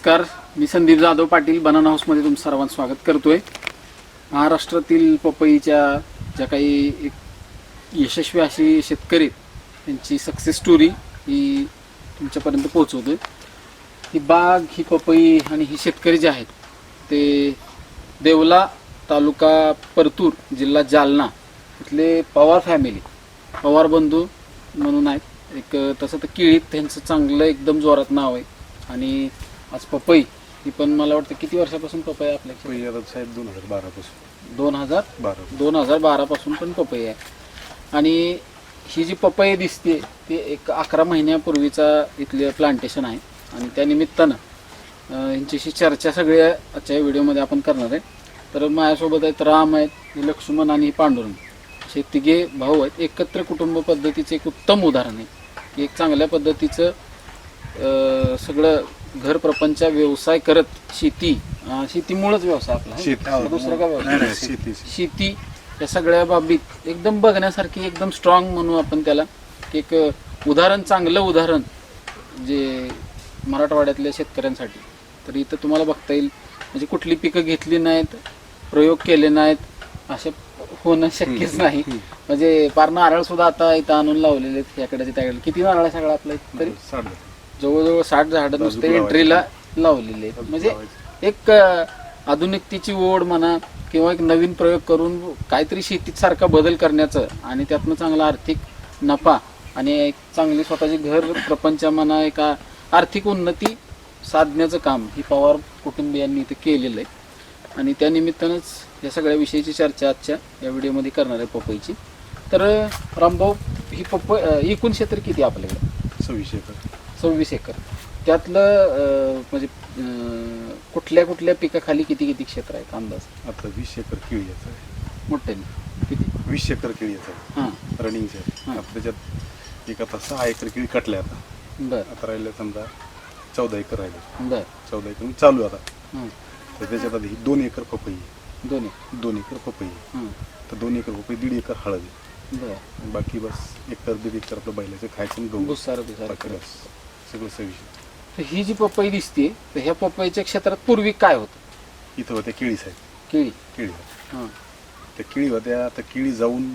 नमस्कार. मी संदीप जाधव पाटील बनाना हाऊसमध्ये तुमचं सर्वांचं स्वागत करतोय. महाराष्ट्रातील पपईच्या ज्या काही एक यशस्वी अशी शेतकरी आहेत, त्यांची सक्सेस स्टोरी ही तुमच्यापर्यंत पोहोचवतोय. ही बाग ही पपई आणि ही शेतकरी जे आहेत ते देवला तालुका परतूर जिल्हा जालना इथले पवार फॅमिली पवार बंधू म्हणून आहेत. एक तसं तर केळीत त्यांचं चांगलं एकदम जोरात नाव आहे. आणि आज पपई. ही पण मला वाटतं किती वर्षापासून पपई आहे आपल्याकडे साहेब दोन हजार बारापासून. दोन हजार? बारा. दोन हजार बारापासून पण पपई आहे. आणि ही जी पपई दिसते ती एक अकरा महिन्यापूर्वीचा इथले प्लांटेशन आहे. आणि त्या निमित्तानं अं, यांच्याशी चर्चा सगळ्या आजच्या व्हिडिओमध्ये आपण करणार आहे. तर माझ्यासोबत आहेत राम आहेत लक्ष्मण आणि पांडुरंग. असे तिघे भाऊ आहेत. एकत्र कुटुंब पद्धतीचे एक उत्तम उदाहरण आहे. की एक चांगल्या पद्धतीचं अं, सगळं घर प्रपंच व्यवसाय करत शेती अं, शेतीमुळेच व्यवसाय आपला दुसरं काय व्यवसाय? नाही, शेती शेती. या सगळ्या बाबीत एकदम बघण्यासारखी एकदम स्ट्रॉंग म्हणू आपण त्याला. एक उदाहरण चांगलं उदाहरण जे मराठवाड्यातल्या शेतकऱ्यांसाठी. तर इथं तुम्हाला बघता येईल म्हणजे कुठली पिकं घेतली नाहीत प्रयोग केले नाहीत असे होणं शक्यच नाही. म्हणजे पार नारळ सुद्धा आता इथं आणून लावलेले आहेत याकडे त्याकडे किती नारळ आहे सगळं आपलं इथं तरी? साठ जवळजवळ साठ झाडं नुसते. एंट्रीला लावलेले आहेत. म्हणजे एक आधुनिकतेची ओढ म्हणा किंवा एक नवीन प्रयोग करून काहीतरी शेतीत सारखा बदल करण्याचं आणि त्यातनं चांगला आर्थिक नफा आणि एक चांगली स्वतःची घर प्रपंच म्हणा एक आर्थिक उन्नती साधण्याचं काम ही पवार कुटुंबियांनी इथं केलेलं आहे. आणि त्या निमित्तानंच या सगळ्या विषयीची चर्चा आजच्या या व्हिडिओमध्ये करणार आहे पपईची तर रामभाऊ ही पपई एकूण क्षेत्र किती आपल्याकडे? सव्वीस एकर. सव्वीस एकर. त्यातलं म्हणजे कुठल्या कुठल्या पिकाखाली किती किती क्षेत्र आहे अंदाज? आता वीस एकर केळी याचं आहे. मोठ्याने. किती? वीस एकर केळी याचं आहे. हां. रनिंगचे हा. आता त्याच्यात एक आता सहा एकर केळी कटल्या आता. बरं. आता राहिलं समजा चौदा एकर राहिले. बरं. चौदा एकर म्हणजे चालू आहे आता. हां. तर त्याच्यात आता ही दोन एकर पपई आहे. दोन्ही दोन एकर पपई आहे. हां. तर दोन एकर पपई दीड एकर हळद आहे. बरं. बाकी बस एकर दीड एकर आपलं बैलाचं खायचं आणि गहू. भुसार भुसार. बाकी बस. सगळं तर ही जी पपई दिसते तर ह्या पपईच्या क्षेत्रात पूर्वी काय होतं? इथं होत्या केळी साहेब. केळी. केळी होत्या. हां. त्या केळी होत्या तर केळी जाऊन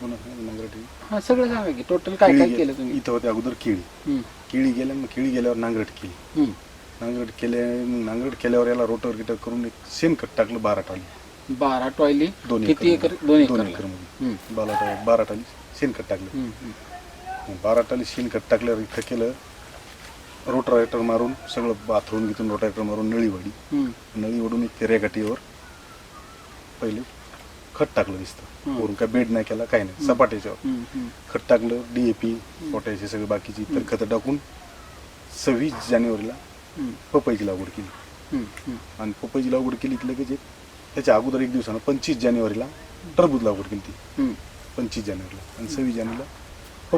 पुन्हा नांगरटी हां सगळं सांगा की टोटल काय काय केळी केलं तुम्ही? इथं होते अगोदर केळी. हं, केळी गेल्या मग केळी गेल्यावर नांगरट केली. नांगरट केल्या मग नांगरट केल्यावर याला रोटर गिटर करून एक शेणखत टाकलं बारा टाली बारा टॉयली दोन किती एकर दोन दोन एकर. एकरमध्ये. हं, बारा बारा टाली शेणखत टाकलं. बारा टाली शेणखत टाकल्यावर इथं केलं. रोटरायटर मारून सगळं बाथरूम घेतून रोटायटर मारून नळी वाढी नळी ओढून एक रेगाटीवर पहिले खत टाकलं दिसतं. वरून काय बेड नाही केला काही नाही. सपाट्याच्यावर. खत टाकलं डीएपी पोटॅश हे सगळं बाकीची इतर खतं टाकून सव्वीस जानेवारीला पपईची लागवड केली. आणि पपईची लागवड केली की लगेच त्याच्या अगोदर एक दिवसानं पंचवीस जानेवारीला टरबूज लागवड केली ती. पंचवीस जानेवारीला. आणि सव्वीस जानेवारीला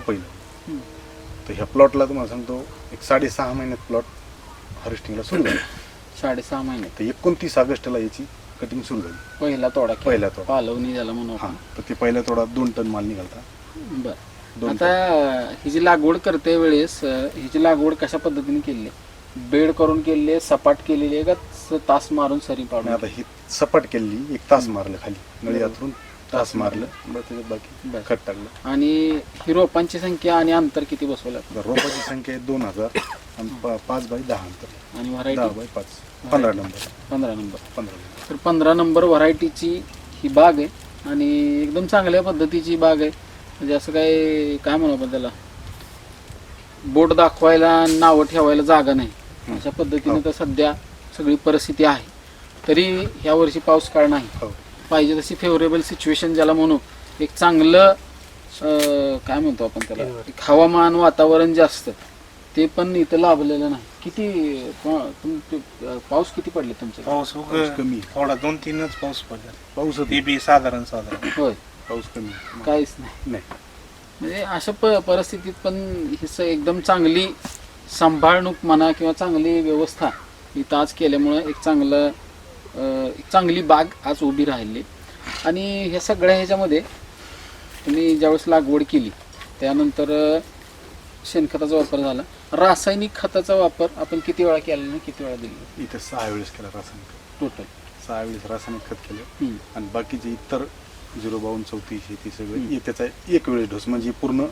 हं. तर ह्या प्लॉटला तुम्हाला सांगतो एक साडेसहा महिन्यात प्लॉट हार्वेस्टिंगला सुरू झाली. साडेसहा महिने तर एकोणतीस ऑगस्टला याची कटिंग सुरू झाली. पहिला तोडा केला. पहिला तोडा. पालवणी झाला म्हणून हां आपण. तर ते पहिल्या थोडा दोन टन माल निघालता. बर. दोन आता ही जी लागवड करते वेळेस अं, हिची लागवड कशा पद्धतीने केली? बेड करून केली आहे सपाट केलेली आहे का? स- तास मारून सरी आणि पाडून आता ही सपाट केली एक तास मारलं खाली नळी आतरून. तास मारलं. बरं त्याच्यात बाकी. खत टाकलं. आणि ही रोपांची संख्या आणि अंतर किती बसवलं रोपाची संख्या आहे दोन हजार आणि पा- पाच बाय दहा अंतर. आणि दहा व्हरायटी बाय पाच. पंधरा नंबर. पंधरा नंबर. पंधरा नंबर. तर पंधरा नंबर व्हरायटीची ही बाग आहे आणि एकदम चांगल्या पद्धतीची बाग आहे. म्हणजे असं काय काय म्हणू आपण त्याला? बोट दाखवायला नावं ठेवायला जागा नाही. अशा पद्धतीने तर सध्या सगळी परिस्थिती आहे. तरी ह्या वर्षी पाऊस काळ नाही. हो. पाहिजे तशी फेवरेबल सिच्युएशन ज्याला म्हणू एक चांगलं अं, काय म्हणतो आपण त्याला एक हवामान वातावरण जे असतं ते पण इथं लाभलेलं नाही. किती प- तुम- ते- अं, पाऊस किती पडले तुमचे पाऊस पाऊस कमी. थोडा दोन तीनच पाऊस पडला. पाऊस ते बी साधारण साधारण. होय. पाऊस कमी काहीच नाही. नाही. म्हणजे अशा प परिस्थितीत पण ही स- एकदम चांगली सांभाळणूक म्हणा किंवा चांगली व्यवस्था इथं आज केल्यामुळं एक चांगलं चांगली बाग आज उभी राहिली. आणि ह्या सगळ्या ह्याच्यामध्ये तुम्ही ज्यावेळेस लागवड केली त्यानंतर शेणखताचा वापर झाला. रासायनिक खताचा वापर आपण किती वेळा केला आणि किती वेळा दिला? इथे सहा वेळेस केला रासायनिक खत. टोटल सहा वेळेस रासायनिक खत केलं. आणि बाकीचे इतर झिरो बावन्न चौतीस हे ते हम्म. सगळं त्याचा एक वेळेस डोस. म्हणजे पूर्ण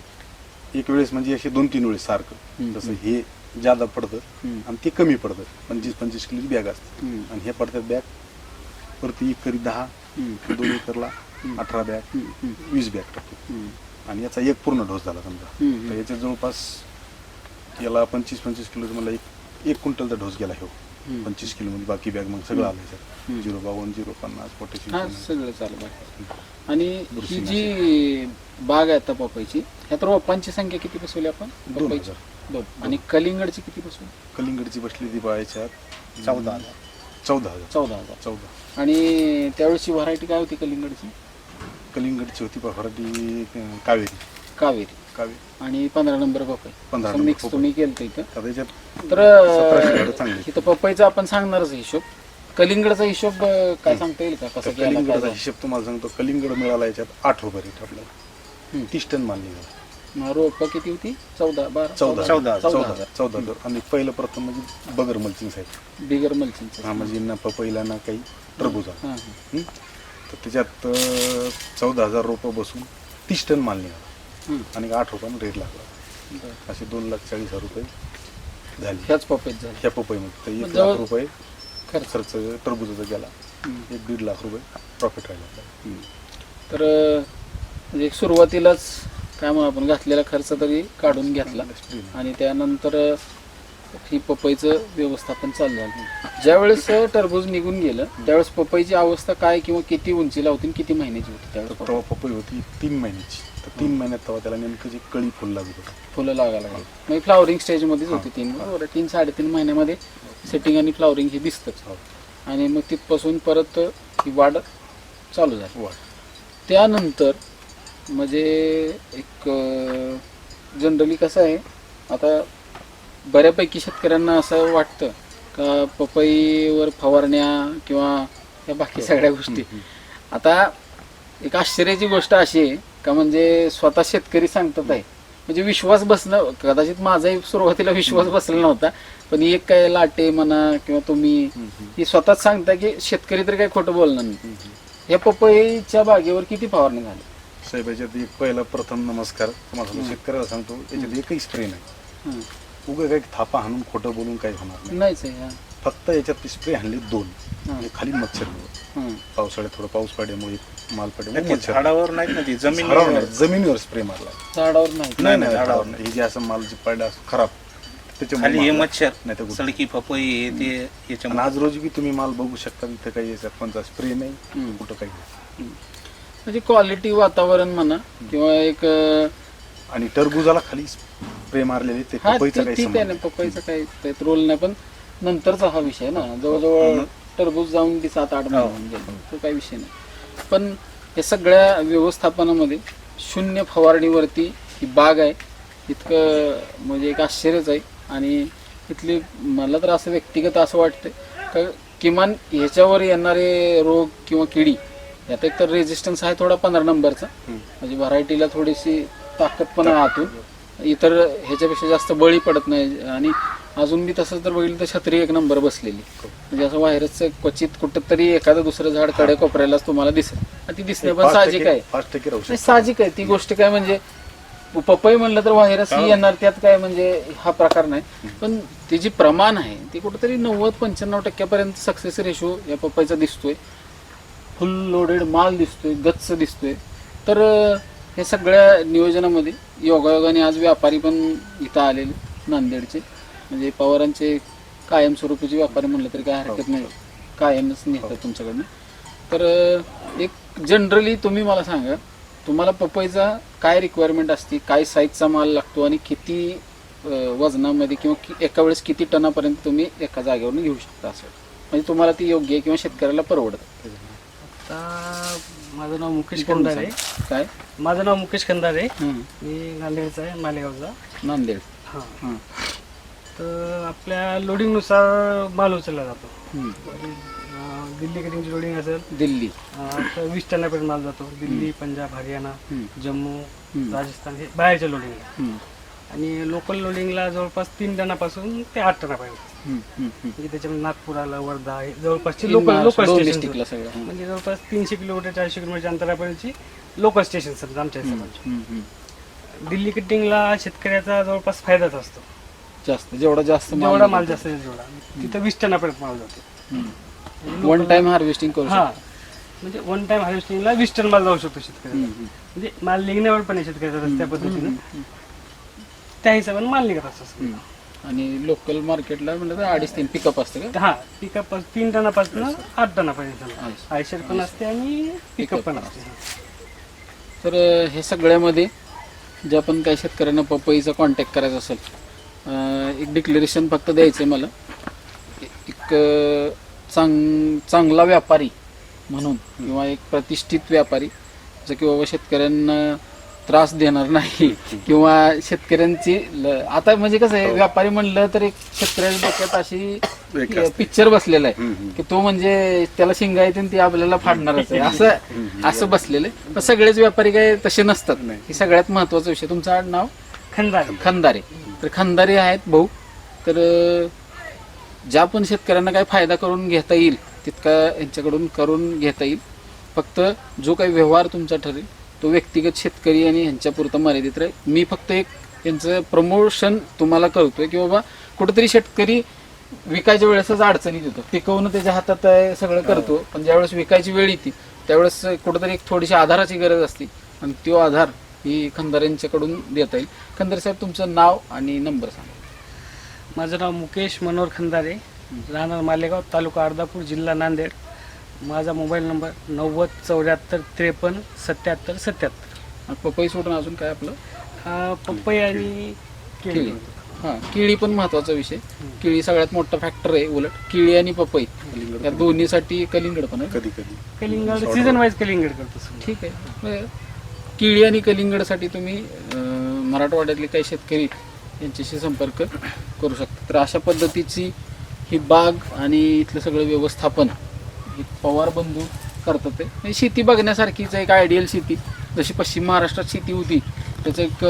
एक वेळेस म्हणजे असे दोन तीन वेळेस सारखं. जसं हे जादा पडतं. आणि ते कमी पडतं. पंचवीस पंचवीस किलोची बॅग असते. आणि हे पडतात बॅग प्रति एकरी दहा दोन एकरला. अठरा बॅग वीस बॅग टाकतो आणि याचा एक पूर्ण डोस झाला समजा. तर याच्या जवळपास याला पंचवीस पंचवीस किलोचा मला एक एक क्विंटलचा डोस गेला हो. पंचवीस किलो म्हणजे बाकी बॅग मग सगळं आलं. याच्यात झिरो बावन्न झिरो पन्नास हा पोटॅशियम सगळं चालू आणि ही. जी बाग आहे आता पपईची ह्यात रोपांची संख्या किती बसवली आपण? दोन हजार. दोन आणि कलिंगडची किती बसवली कलिंगडची बसली ती बाळाच्यात. चौदा हजार. चौदा हजार. चौदा हजार. चौदा. आणि त्यावेळेची व्हरायटी काय होती कलिंगडची? कलिंगडची होती पराठी कावेरी. कावेरी. कावेरी. आणि पंधरा नंबर पपई पंधरा असं नंबर मिक्स पपई. तुम्ही केलं इथं. आता याच्यात तर सतराशे झाडं चांगली. इथं पपईचा आपण सांगणारच हिशोब. कलिंगडचा हिशोब अं, काय सांगता येईल का? कसं तर केला काय कलिंगडचा झालं? हिशेब तुम्हाला सांगतो कलिंगड मिळाला याच्यात आठ रुपये रेट आपल्याला हम्म. तीस टन माल निघाला. रोपं किती होती? चौदा बारा? चौदा. चौदा. चौदा हजार चौदा. हजार आणि पहिलं प्रथम म्हणजे बगर मल्चिंग साहेब. बिगर मल्चिंगचं हा म्हणजे ना पपईला ना काही टरबूजा. हां हं? तर त्याच्यात अं, चौदा हजार रुपये बसून तीस टन माल निघाला. हां. आणि आठ रुपयानं रेट लागला. बरं. असे दोन लाख चाळीस हजार रुपये झाले. ह्याच पपईत झालं. ह्या पपईमध्ये तर एक लाख रुपये खर्च. खर्च टरबुजाचा गेला. एक दीड लाख रुपये प्रॉफिट राहिला. तर अं, म्हणजे एक सुरुवातीलाच म्हणू आपण घातलेला खर्च तरी काढून घेतला. आणि त्यानंतर ही पपईचं व्यवस्थापन चालू झालं ज्यावेळेस टरबूज निघून गेलं त्यावेळेस पपईची अवस्था काय किंवा किती उंचीला होती आणि किती महिन्याची होती त्यावेळेस? तेव्हा पपई होती तीन महिन्याची. तर तीन महिन्यात तेव्हा त्याला नेमकं जी कळी फुल लागत होतं. फुलं लागायला लागली. म्हणजे फ्लावरिंग स्टेजमध्येच होती तीन बरोबर तीन साडेतीन महिन्यामध्ये सेटिंग आणि फ्लावरिंग हे दिसतंच. हो. आणि मग तिथपासून परत ही वाढ चालू झाली. वाढ. त्यानंतर म्हणजे एक जनरली कसं आहे आता बऱ्यापैकी शेतकऱ्यांना असं वाटतं का पपईवर फवारण्या किंवा या बाकी सगळ्या गोष्टी. आता एक आश्चर्याची गोष्ट अशी आहे का म्हणजे स्वतः शेतकरी सांगतात आहे. म्हणजे विश्वास बसणं कदाचित माझाही सुरुवातीला विश्वास बसला नव्हता पण एक काय लाटे म्हणा किंवा तुम्ही ही स्वतःच सांगता की शेतकरी तर काही खोटं बोलणार नाही. या पपईच्या बागेवर किती फवारणी झाली? साहेब याच्यात एक पहिला प्रथम नमस्कार तुम्हाला सांगतो शेतकऱ्याला सांगतो याच्यात एकही स्प्रे नाही हं. उगा काही थापा हाणून खोटं बोलून काही होणार नाही नाहीच आहे हा. फक्त याच्यात स्प्रे हाणले दोन. आणि खाली मच्छर हं. पावसाळ्यात थोडं पाऊस पडल्यामुळे माल नाही, ते मच्छर झाडावर नाही ना ती झाडावर जमीन नाही, जमिनीवर स्प्रे मारला झाडावर नाही नाही नाही झाडावर नाही हे जे असं माल जे पडला खराब त्याच्यामुळे खाली हे मारला. मच्छर नाही तर कुठं. सडकी पपई हे ते आणि याच्यामुळे आज रोजी बी तुम्ही माल बघू शकता इथं काही कोणता स्प्रे नाही हम्म. कुठं काही नाही. म्हणजे क्वालिटी वातावरण म्हणा किंवा एक आणि टरबुजाला खाली स्प्रे मारलेले ते हा पपईचा ते काही ठीक आहे संबंध ना पपईचा काही त्यात रोल नाही पण नंतरचा हा विषय ना. जवळजवळ टरबूज जाऊन ती सात आठ महिने होऊन गेले. तो काही विषय नाही. पण हे सगळ्या व्यवस्थापनामध्ये शून्य फवारणीवरती ही बाग आहे. इतकं म्हणजे एक आश्चर्यच आहे. आणि इथली मला तर असं व्यक्तिगत असं वाटतं का किमान ह्याच्यावर येणारे रोग किंवा किडी यात एक तर रेजिस्टन्स आहे थोडा पंधरा नंबरचा म्हणजे व्हरायटीला थोडीशी ताकद पण आहे आतून इतर ह्याच्यापेक्षा जास्त बळी पडत नाही. आणि अजून मी तसं जर बघितलं तर छत्री एक नंबर बसलेली. म्हणजे असं व्हायरसचं क्वचित कुठं तरी एखादं दुसरं झाडकडे कोपऱ्यालाच तुम्हाला दिसेल. ती दिसणे पण साहजिक आहे. साहजिक आहे. ती गोष्ट काय म्हणजे पपई म्हणलं तर व्हायरस ही येणार त्यात काय म्हणजे हा प्रकार नाही. पण ती जी प्रमाण आहे ती कुठेतरी नव्वद पंच्याण्णव टक्क्यापर्यंत सक्सेस रेशो या पपईचा दिसतोय. फुल लोडेड माल दिसतोय गच्च दिसतोय. तर हे सगळ्या नियोजनामध्ये योगायोगाने आज व्यापारी पण इथं आलेले नांदेडचे. म्हणजे पवारांचे कायमस्वरूपीचे व्यापारी म्हणलं तरी काय हरकत नाही. कायमच नेतात तुमच्याकडनं. तर एक जनरली तुम्ही मला सांगा तुम्हाला पपईचा काय रिक्वायरमेंट असते काय साईजचा माल लागतो आणि किती वजनामध्ये किंवा कि- एका वेळेस किती टनापर्यंत तुम्ही एका जागेवरून घेऊ शकता असं? म्हणजे तुम्हाला ती योग्य आहे किंवा शेतकऱ्याला परवडतं. माझं नाव मुकेश खंदारे. सांगा. काय? माझं नाव मुकेश खंदारे. हं. मी नांदेडचा आहे मालेगावचा. नांदेड. हां. तर आपल्या लोडिंगनुसार माल उचलला जातो. दिल्ली कटिंगची लोडिंग असेल? दिल्ली. तर वीस टनापर्यंत माल जातो. दिल्ली पंजाब हरियाणा. जम्मू. राजस्थान हे बाहेरच्या लोडिंग. आणि लोकल लोडिंगला जवळपास तीन टनापासून ते आठ टनापर्यंत हम्म. म्हणजे त्याच्यामध्ये नागपुराला वर्धा हे जवळपासची लोकल लोकल स्टेशन सगळं. म्हणजे जवळपास तीनशे किलोमीटर चारशे किलोमीटर अंतरापर्यंतची लोकल स्टेशन समजा आमच्या हिशोबाने. हम्म, हम्म. दिल्ली कटिंगला शेतकऱ्याचा जवळपास फायदाच असतो. जास्त जेवढा जास्त जेवढा माल जास्त आहे तेवढा. तिथं वीस टनापर्यंत माल जातो. वन टाइम हार्वेस्टिंग करू हा. शकतो. म्हणजे वन टाइम हार्वेस्टिंगला वीस टन माल जाऊ शकतो शेतकऱ्याला. हम्म, हम्म. म्हणजे माल निघण्यावर पण आहे शेतकऱ्याचा रस्त्या पद्धतीनं. त्या हिशोबाने माल निघत असतो. आणि लोकल मार्केटला म्हणलं तर अडीच तीन पिकअप असतं का? हा पिकअप तीन टनापासून आठ टनापर्यंत. आयशर पण असते आणि पिकअप पण असते. तर हे सगळ्यामध्ये जे आपण काही शेतकऱ्यांना पपईचा कॉन्टॅक्ट करायचा असेल एक डिक्लेरेशन फक्त द्यायचं आहे मला. एक चांग चांगला व्यापारी म्हणून किंवा एक प्रतिष्ठित व्यापारी जसं की बाबा शेतकऱ्यांना त्रास देणार नाही. किंवा शेतकऱ्यांची ल- आता म्हणजे कसं आहे व्यापारी म्हणलं तर एक शेतकऱ्याच्या डोक्यात अशी. पिक्चर बसलेला आहे. की तो म्हणजे त्याला शिंगा येते आणि ती आपल्याला फाडणारच आहे. असं असं बसलेलं आहे. पण सगळेच व्यापारी काय तसे नसतात. नाही. ही सगळ्यात महत्त्वाचा विषय. तुमचं आड नाव? खंदार. खंदारे. तर खंदारे आहेत भाऊ. तर अं, ज्या पण शेतकऱ्यांना काय फायदा करून घेता येईल तितका यांच्याकडून करून घेता येईल. फक्त जो काही व्यवहार तुमचा ठरेल तो व्यक्तिगत शेतकरी आणि ह्यांच्यापुरता मर्यादित राहील. मी फक्त एक यांचं प्रमोशन तुम्हाला करतोय की बाबा कुठेतरी शेतकरी विकायच्या वेळेसच अडचणीत येतो. पिकवणं त्याच्या हातात आहे सगळं करतो. पण ज्यावेळेस विकायची वेळ येते त्यावेळेस कुठेतरी एक थोडीशी आधाराची गरज असते. आणि तो आधार ही खंदार यांच्याकडून देता येईल. खंदार साहेब तुमचं नाव आणि नंबर सांगा. माझं नाव मुकेश मनोहर खंदारे. राहणार मालेगाव तालुका अर्धापूर जिल्हा नांदेड. माझा मोबाईल नंबर नव्वद चौऱ्याहत्तर त्रेपन्न सत्याहत्तर सत्याहत्तर. पपई सोडून अजून काय आपलं? हा पपई आणि केळी. केळी. हां केळी पण महत्त्वाचा विषय. केळी सगळ्यात मोठा फॅक्टर आहे उलट. केळी आणि पपई. या दोन्हीसाठी कलिंगड पण आहे. कधी कधी. कलिंगड सीझन वाईज कलिंगड करतो. ठीक आहे. केळी आणि कलिंगडसाठी तुम्ही अं, मराठवाड्यातले काही शेतकरी यांच्याशी संपर्क करू शकता. तर अशा पद्धतीची ही बाग आणि इथलं सगळं व्यवस्थापन ही पवार बंधू करतात ते. म्हणजे शेती बघण्यासारखीच एक आयडियल शेती. जशी पश्चिम महाराष्ट्रात शेती होती त्याचं एक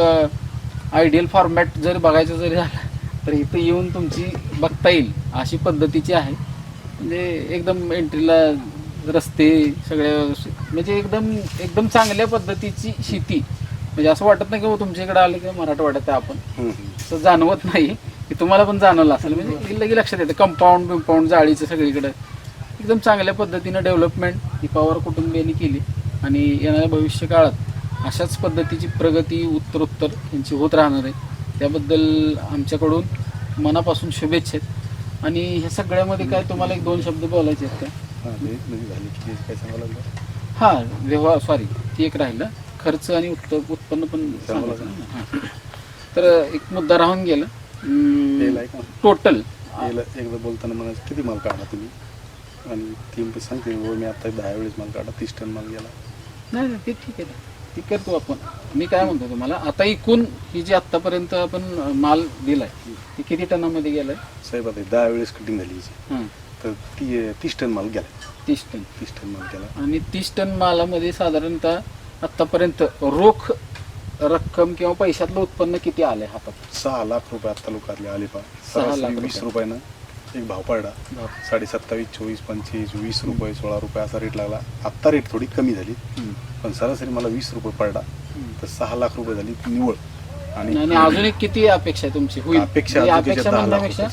आयडियल फॉर्मॅट जर बघायचं जरी झालं तर इथं येऊन तुमची बघता येईल अशी पद्धतीची आहे. म्हणजे एकदम एंट्रीला रस्ते सगळ्या म्हणजे एकदम एकदम चांगल्या पद्धतीची शेती. म्हणजे असं वाटत नाही की हो तुमच्या इकडे आलं की मराठवाड्यात आहे आपण. असं जाणवत नाही. की तुम्हाला पण जाणवलं असेल. म्हणजे लगे लक्षात येतं. कंपाऊंड बिंपाऊंड जाळीचं सगळीकडे. एकदम चांगल्या पद्धतीनं डेव्हलपमेंट ही पवार कुटुंबियांनी केली. आणि येणाऱ्या भविष्य काळात अशाच पद्धतीची प्रगती उत्तरोत्तर यांची होत राहणार आहे. त्याबद्दल आमच्याकडून मनापासून शुभेच्छा आहेत. आणि ह्या सगळ्यामध्ये काय तुम्हाला एक दोन शब्द बोलायचे आहेत का? हा, काय व्यवहार सॉरी ती एक राहिलं. खर्च आणि उत्त उत्पन्न पण. हा. तर एक मुद्दा राहून गेला. टोटल बोलताना म्हणायचं किती माल काढा तुम्ही? आणि ती म्हणते सांगते "हो, मी आता दहा वेळेस माल काढा तीस टन माल गेला. नाही नाही, ते ठीक आहे ना. ती करतो आपण. मी काय म्हणतो तुम्हाला आता एकूण ही जी आतापर्यंत आपण माल दिलाय ती किती टनामध्ये गेलाय? साहेब आता दहा वेळेस कटिंग झाली हिची. हां. तर ती तीस टन माल गेला. तीस टन. तीस टन माल गेला. आणि तीस टन मालामध्ये साधारणतः आतापर्यंत रोख रक्कम किंवा पैशातलं उत्पन्न किती आलंय हातात? सहा लाख रुपये आत्ता लोकातले आले पा सहा लाख सरासरी वीस रुपये. रुपयानं एक भाव पडला. साडे सत्तावीस चोवीस पंचवीस वीस रुपये सोळा रुपये असा रेट लागला. आत्ता रेट थोडी कमी झाली. पण सरासरी मला वीस रुपये पडला. तर सहा लाख रुपये झाली निवळ आणि अजून एक किती अपेक्षा आहे तुमची? होईल. अपेक्षा म्हणजे अपेक्षा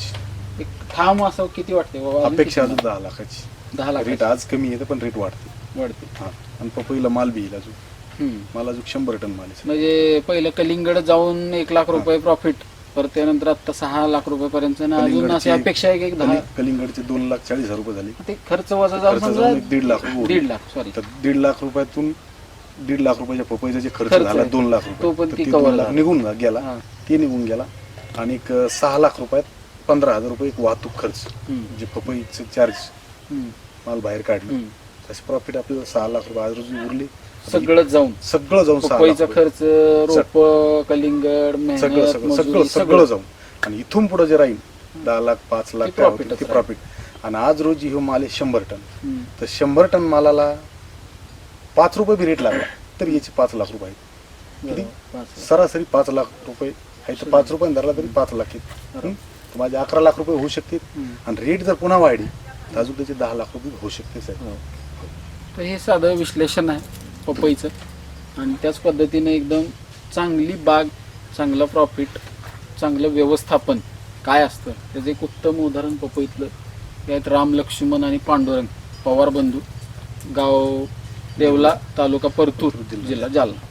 एक ठाम असं किती वाटते? अपेक्षा अजून दहा लाखाची. दहा लाख रेट आज कमी येतं पण रेट वाढते. वाढते. हा. आणि पपईला माल बी येईल अजून. मला अजून शंभर टन माल म्हणजे पहिलं कलिंगड जाऊन एक लाख रुपये प्रॉफिट परत त्यानंतर आता सहा लाख रुपये पर्यंत अजून अशी अपेक्षा आहे की एक दहा कलिंग- कलिंगडचे दोन लाख चाळीस हजार रुपये झाले ते खर्च वजा जाऊन खर्च समजा जाऊन एक दीड लाख रुपये उरले. दीड लाख सॉरी तर दीड लाख रुपयातून दीड लाख रुपयाच्या पपईचा जे खर्च खर्च झाला आहे. दोन लाख तो रुपये पण तर ती ते cover दोन लाख झाला. निघून गेला हा. ते निघून गेला आणि एक सहा लाख रुपयात पंधरा हजार रुपये एक वाहतूक खर्च हम्म. जे पपईचं चार्ज हम्म. माल बाहेर काढलं हम्म. तसे प्रॉफिट आपल्याला सहा लाख रुपये आज रोजी उरले सगळंच जाऊन सगळं जाऊन सहा लाख पपईचा रुपये. खर्च रोप कलिंगड सगळं मेहनत सगळं सगळं मजुरी सगळं जाऊन आणि इथून पुढे जे राहील दहा लाख पाच लाख ते काय profit होतील ते च प्रॉफिट आणि आज रोजी हो माल आहे शंभर टन हम्म. तर शंभर टन मालाला पाच रुपये बी रेट लागला तर याचे पाच लाख रुपये आहेत किती? बरोबर. पाच लाख. सरासरी पाच लाख रुपये आहे तर पाच रुपये धरला तरी पाच लाख आहेत हं? तर माझे अकरा लाख रुपये होऊ शकतील हम्म. आणि रेट जर पुन्हा वाढली तर अजून त्याचे दहा लाख रुपये होऊ शकते साहेब हो. तर हे साधं विश्लेषण आहे पपईचं. आणि त्याच पद्धतीने एकदम चांगली बाग चांगलं प्रॉफिट चांगलं व्यवस्थापन काय असतं? त्याचं एक उत्तम उदाहरण पपईतलं. हे आहेत राम लक्ष्मण आणि पांडुरंग पवार बंधू गाव देवला तालुका परतूर जिल्हा जालना.